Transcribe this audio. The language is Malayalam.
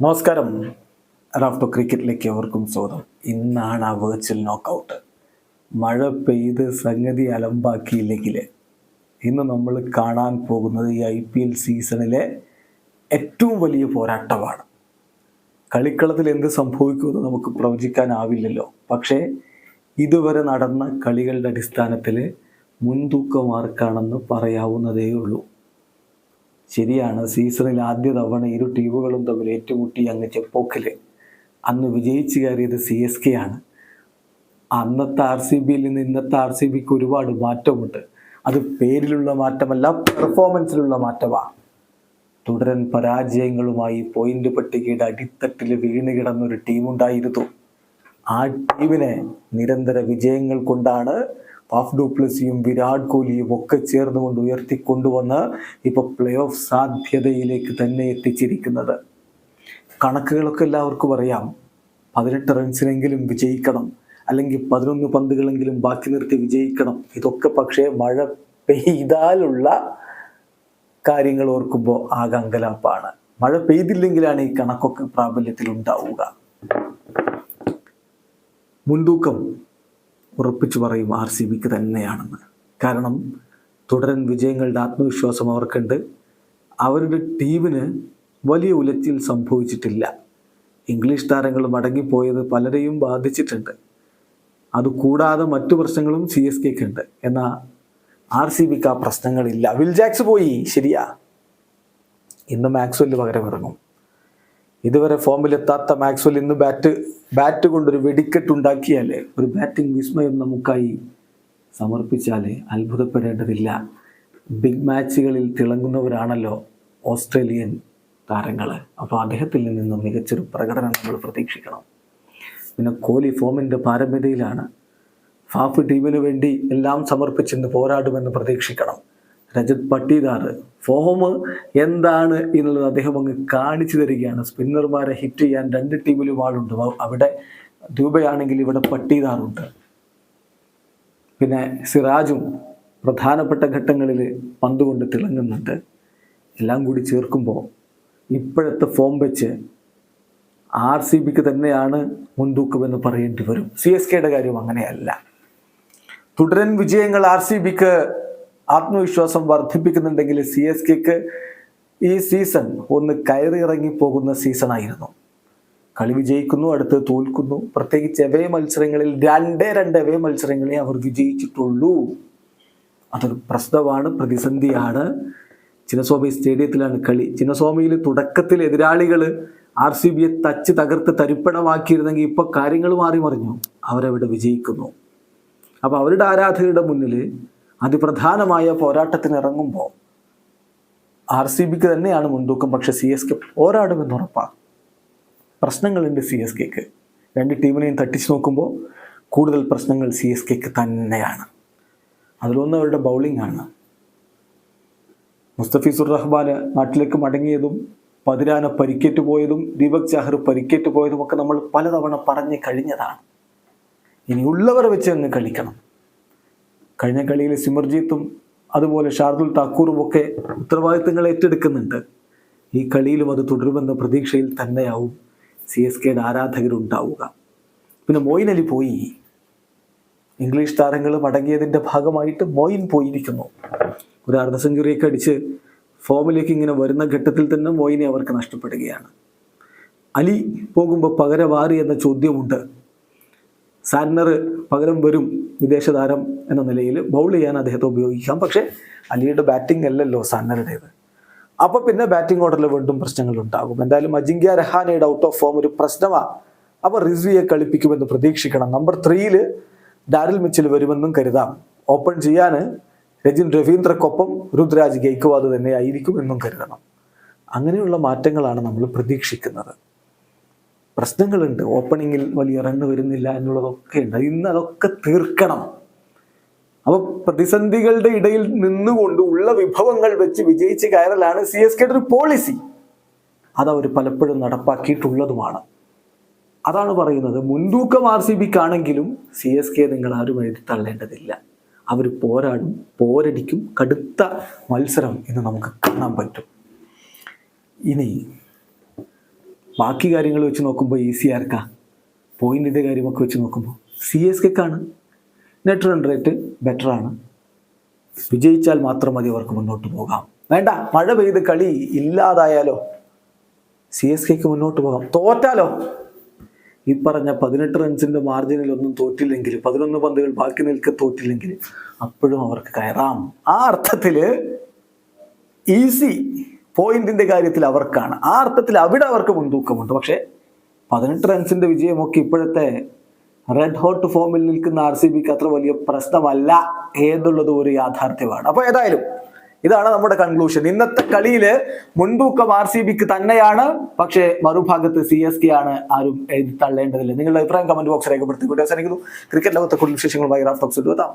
നമസ്കാരം. റാഫ്റ്റോ ക്രിക്കറ്റിലേക്ക് എവർക്കും സ്വാഗതം. ഇന്നാണ് ആ വേർച്വൽ നോക്കൗട്ട് മഴ പെയ്ത് സംഗതി അലമ്പാക്കിയില്ലെങ്കിൽ ഇന്ന് നമ്മൾ കാണാൻ പോകുന്നത് ഈ ഐ പി എൽ സീസണിലെ ഏറ്റവും വലിയ പോരാട്ടമാണ്. കളിക്കളത്തിൽ എന്ത് സംഭവിക്കുമെന്ന് നമുക്ക് പ്രവചിക്കാനാവില്ലല്ലോ. പക്ഷേ ഇതുവരെ നടന്ന കളികളുടെ അടിസ്ഥാനത്തിൽ മുൻതൂക്കമാർക്കാണെന്ന് പറയാവുന്നതേ ഉള്ളൂ ശരിയാണ്. സീസണിൽ ആദ്യ തവണ ഇരു ടീമുകളും തമ്മിൽ ഏറ്റുമുട്ടി അങ്ങ് ചെപ്പോക്കിൽ അന്ന് വിജയിച്ചു കയറിയത് സി എസ് കെ ആണ്. അന്നത്തെ ആർ സി ബിയിൽ നിന്ന് ഇന്നത്തെ ആർ സി ബിക്ക് ഒരുപാട് മാറ്റമുണ്ട്. അത് പേരിലുള്ള മാറ്റമല്ല പെർഫോമൻസിലുള്ള മാറ്റമാണ് തുടരൻ പരാജയങ്ങളുമായി പോയിന്റ് പട്ടികയുടെ അടിത്തട്ടിൽ വീണ് കിടന്നൊരു ടീമുണ്ടായിരുന്നു. ആ ടീമിനെ നിരന്തര വിജയങ്ങൾ കൊണ്ടാണ് പാഫ് ഡൂപ്ലസിയും വിരാട് കോഹ്ലിയും ഒക്കെ ചേർന്നുകൊണ്ട് ഉയർത്തിക്കൊണ്ടുവന്ന് ഇപ്പോൾ പ്ലേ ഓഫ് സാധ്യതയിലേക്ക് തന്നെ എത്തിച്ചിരിക്കുന്നത്. കണക്കുകളൊക്കെ എല്ലാവർക്കും അറിയാം. പതിനെട്ട് റൺസിനെങ്കിലും വിജയിക്കണം. അല്ലെങ്കിൽ പതിനൊന്ന് പന്തുകളെങ്കിലും ബാക്കി നിർത്തി വിജയിക്കണം. ഇതൊക്കെ പക്ഷേ മഴ പെയ്താലുള്ള കാര്യങ്ങൾ ഓർക്കുമ്പോൾ ആകെ അങ്കലാപ്പാണ്. മഴ പെയ്തില്ലെങ്കിലാണ് ഈ കണക്കൊക്കെ പ്രാബല്യത്തിൽ ഉണ്ടാവുക മുൻതൂക്കം. ഉറപ്പിച്ചു പറയും ആർ സി ബിക്ക് തന്നെയാണെന്ന്. കാരണം തുടരൻ വിജയങ്ങളുടെ ആത്മവിശ്വാസം അവർക്കുണ്ട്. അവരുടെ ടീമിന് വലിയ ഉലച്ചിൽ സംഭവിച്ചിട്ടില്ല. ഇംഗ്ലീഷ് താരങ്ങൾ മടങ്ങിപ്പോയത് പലരെയും ബാധിച്ചിട്ടുണ്ട്. അതുകൂടാതെ മറ്റു പ്രശ്നങ്ങളും സി എസ് കെക്ക് ഉണ്ട് എന്നാൽ ആർ സി ബിക്ക് ആ പ്രശ്നങ്ങളില്ല. വിൽജാക്സ് പോയി. ശരിയാ. ഇന്ന് മാക്സ്വെല്ല് പകരം ഇറങ്ങും. ഇതുവരെ ഫോമിലെത്താത്ത മാക്സ്വൽ ഇന്ന് ബാറ്റ് ബാറ്റ് കൊണ്ടൊരു വെടിക്കെട്ട് ഉണ്ടാക്കിയാൽ ഒരു ബാറ്റിംഗ് വിസ്മയം നമുക്കായി സമർപ്പിച്ചാൽ അത്ഭുതപ്പെടേണ്ടതില്ല. ബിഗ് മാച്ചുകളിൽ തിളങ്ങുന്നവരാണല്ലോ ഓസ്ട്രേലിയൻ താരങ്ങൾ അപ്പോൾ അദ്ദേഹത്തിൽ നിന്ന് മികച്ചൊരു പ്രകടനം നമ്മൾ പ്രതീക്ഷിക്കണം. പിന്നെ കോഹ്ലി ഫോമിന്റെ പാരമ്യതയിലാണ് ഫാഫ് ടീമിന് വേണ്ടി എല്ലാം സമർപ്പിച്ചിന്ന് പോരാടുമെന്ന് പ്രതീക്ഷിക്കണം. രജത് പട്ടീദാർ ഫോം എന്താണ് എന്നുള്ളത് അദ്ദേഹം അങ്ങ് കാണിച്ചു തരികയാണ്. സ്പിന്നർമാരെ ഹിറ്റ് ചെയ്യാൻ രണ്ട് ടീമിലും ആളുണ്ട്. അവിടെ ദുബൈയാണെങ്കിൽ ഇവിടെ പട്ടീദാറുണ്ട് പിന്നെ സിറാജും പ്രധാനപ്പെട്ട ഘട്ടങ്ങളിൽ പന്തുകൊണ്ട് തിളങ്ങുന്നുണ്ട്. എല്ലാം കൂടി ചേർക്കുമ്പോൾ ഇപ്പോഴത്തെ ഫോം വെച്ച് ആർ സി ബിക്ക് തന്നെയാണ് മുൻതൂക്കമെന്ന് പറയേണ്ടി വരും. സി എസ് കെയുടെ കാര്യം അങ്ങനെയല്ല. തുടരൻ വിജയങ്ങൾ ആർ സി ബിക്ക് ആത്മവിശ്വാസം വർദ്ധിപ്പിക്കുന്നുണ്ടെങ്കിൽ സി എസ് കെക്ക് ഈ സീസൺ ഒന്ന് കയറി ഇറങ്ങി പോകുന്ന സീസണായിരുന്നു. കളി വിജയിക്കുന്നു അടുത്ത് തോൽക്കുന്നു. പ്രത്യേകിച്ച് എവേ മത്സരങ്ങളിൽ രണ്ടേ രണ്ട് എവേ മത്സരങ്ങളെ അവർ വിജയിച്ചിട്ടുള്ളൂ. അതൊരു പ്രശ്നമാണ് പ്രതിസന്ധിയാണ്. ചിന്നസ്വാമി സ്റ്റേഡിയത്തിലാണ് കളി. ചിന്നസ്വാമിയിൽ തുടക്കത്തിൽ എതിരാളികൾ ആർ സി ബിയെ തച്ച് തകർത്ത് തരിപ്പണമാക്കിയിരുന്നെങ്കിൽ ഇപ്പൊ കാര്യങ്ങൾ മാറി മറിഞ്ഞു. അവരവിടെ വിജയിക്കുന്നു. അപ്പോൾ അവരുടെ ആരാധകരുടെ മുന്നിൽ അതിപ്രധാനമായ പോരാട്ടത്തിനിറങ്ങുമ്പോൾ ആർ സി ബിക്ക് തന്നെയാണ് മുൻതൂക്കം. പക്ഷെ സി എസ് കെ പോരാടുമെന്ന് ഉറപ്പാണ്. പ്രശ്നങ്ങളുണ്ട് സി എസ് കെക്ക്. രണ്ട് ടീമിനെയും തട്ടിച്ചു നോക്കുമ്പോൾ കൂടുതൽ പ്രശ്നങ്ങൾ സി എസ് കെക്ക് തന്നെയാണ്. അതിലൊന്ന് അവരുടെ ബൗളിംഗ് ആണ് മുസ്തഫീസുർ റഹ്മാൻ നാട്ടിലേക്ക് മടങ്ങിയതും പതിരാന പരിക്കേറ്റ് പോയതും ദീപക് ചാഹർ പരിക്കേറ്റ് പോയതും ഒക്കെ നമ്മൾ പലതവണ പറഞ്ഞു കഴിഞ്ഞതാണ്. ഇനി ഉള്ളവരെ വെച്ച് അങ്ങ് കളിക്കണം. കഴിഞ്ഞ കളിയിൽ സിമർജീത്തും അതുപോലെ ഷാർദുൽ താക്കൂറും ഒക്കെ ഉത്തരവാദിത്തങ്ങൾ ഏറ്റെടുക്കുന്നുണ്ട്. ഈ കളിയിലും അത് തുടരുമെന്ന പ്രതീക്ഷയിൽ തന്നെയാവും സി എസ് കെയുടെ ആരാധകരുണ്ടാവുക. പിന്നെ മോയിൻ അലി പോയി. ഇംഗ്ലീഷ് താരങ്ങൾ മടങ്ങിയതിന്റെ ഭാഗമായിട്ട് മോയിൻ പോയിരിക്കുന്നു. ഒരു അർദ്ധ സെഞ്ചുറിയൊക്കെ അടിച്ച് ഫോമിലേക്ക് ഇങ്ങനെ വരുന്ന ഘട്ടത്തിൽ തന്നെ മോയിനെ അവർക്ക് നഷ്ടപ്പെടുകയാണ്. അലി പോകുമ്പോൾ പകരവാറി എന്ന ചോദ്യമുണ്ട്. സാന്നർ പകരം വരും വിദേശ താരം എന്ന നിലയിൽ ബൗൾ ചെയ്യാൻ അദ്ദേഹത്തെ ഉപയോഗിക്കാം. പക്ഷേ അലിയുടെ ബാറ്റിംഗ് അല്ലല്ലോ സാന്നറുടേത് അപ്പോൾ പിന്നെ ബാറ്റിംഗ് ഓർഡറിൽ വീണ്ടും പ്രശ്നങ്ങൾ ഉണ്ടാകും എന്തായാലും അജിങ്ക്യ രഹാനയുടെ ഔട്ട് ഓഫ് ഫോം ഒരു പ്രശ്നമാണ് അപ്പോൾ റിസ്വിയെ കളിപ്പിക്കുമെന്ന് പ്രതീക്ഷിക്കണം. നമ്പർ ത്രീയിൽ ഡാരിൽ മിച്ചിൽ വരുമെന്നും കരുതാം. ഓപ്പൺ ചെയ്യാൻ രജിൻ രവീന്ദ്രക്കൊപ്പം രുദ്രാജ് ഗെയ്ക്വാദ് തന്നെ ആയിരിക്കും എന്നും കരുതണം. അങ്ങനെയുള്ള മാറ്റങ്ങളാണ് നമ്മൾ പ്രതീക്ഷിക്കുന്നത്. പ്രശ്നങ്ങളുണ്ട്. ഓപ്പണിങ്ങിൽ വലിയ റണ്ണ് വരുന്നില്ല എന്നുള്ളതൊക്കെ ഉണ്ട്. ഇന്ന് അതൊക്കെ തീർക്കണം. അപ്പോൾ പ്രതിസന്ധികളുടെ ഇടയിൽ നിന്നുകൊണ്ട് ഉള്ള വിഭവങ്ങൾ വെച്ച് വിജയിച്ച് കയറലാണ് സി എസ് കെയുടെ ഒരു പോളിസി അത് അവർ പലപ്പോഴും നടപ്പാക്കിയിട്ടുള്ളതുമാണ്. അതാണ് പറയുന്നത്. മുൻതൂക്കം ആർ സി ബിക്കാണെങ്കിലും സി എസ് കെ നിങ്ങൾ ആരും എഴുതി തള്ളേണ്ടതില്ല. അവർ പോരാടും പോരടിക്കും. കടുത്ത മത്സരം ഇന്ന് നമുക്ക് കാണാൻ പറ്റും. ഇനി ബാക്കി കാര്യങ്ങൾ വെച്ച് നോക്കുമ്പോൾ ഈസി ആർക്കാ? പോയിന്റിന്റെ കാര്യമൊക്കെ വെച്ച് നോക്കുമ്പോൾ. സി എസ് കെക്കാണ് നെറ്റ് റൺ റേറ്റ് ബെറ്ററാണ് വിജയിച്ചാൽ മാത്രം മതി അവർക്ക് മുന്നോട്ട് പോകാം. വേണ്ട മഴ പെയ്ത് കളി ഇല്ലാതായാലോ? സി എസ് കെക്ക് മുന്നോട്ട് പോകാം. തോറ്റാലോ? ഈ പറഞ്ഞ പതിനെട്ട് റൺസിന്റെ മാർജിനിൽ ഒന്നും തോറ്റില്ലെങ്കിൽ പതിനൊന്ന് പന്തുകൾ ബാക്കി നിൽക്കെ തോറ്റില്ലെങ്കിൽ അപ്പോഴും അവർക്ക് കയറാം. ആ അർത്ഥത്തിൽ ഈസി പോയിന്റിന്റെ കാര്യത്തിൽ അവർക്കാണ്. ആ അർത്ഥത്തിൽ അവിടെ അവർക്ക് മുൻതൂക്കമുണ്ട്. പക്ഷേ പതിനെട്ട് റൺസിന്റെ വിജയമൊക്കെ ഇപ്പോഴത്തെ റെഡ് ഹോട്ട് ഫോമിൽ നിൽക്കുന്ന ആർ സി ബിക്ക് അത്ര വലിയ പ്രശ്നമല്ല എന്നുള്ളത് ഒരു യാഥാർത്ഥ്യമാണ്. അപ്പോൾ ഏതായാലും ഇതാണ് നമ്മുടെ കൺക്ലൂഷൻ ഇന്നത്തെ കളിയിൽ മുൻതൂക്കം ആർ സി ബിക്ക് തന്നെയാണ്. പക്ഷേ മറുഭാഗത്ത് സി എസ് കെ ആണ് ആരും എഴുതി തള്ളേണ്ടതില്ല. നിങ്ങളുടെ അഭിപ്രായം കമന്റ് ബോക്സ് രേഖപ്പെടുത്തി. വീഡിയോ അവസാനിക്കുന്നു. ക്രിക്കറ്റ് ലോകത്തെ കൂടുതൽ വിശേഷങ്ങളുമായി റാഫ് ടോക്സ് എത്താം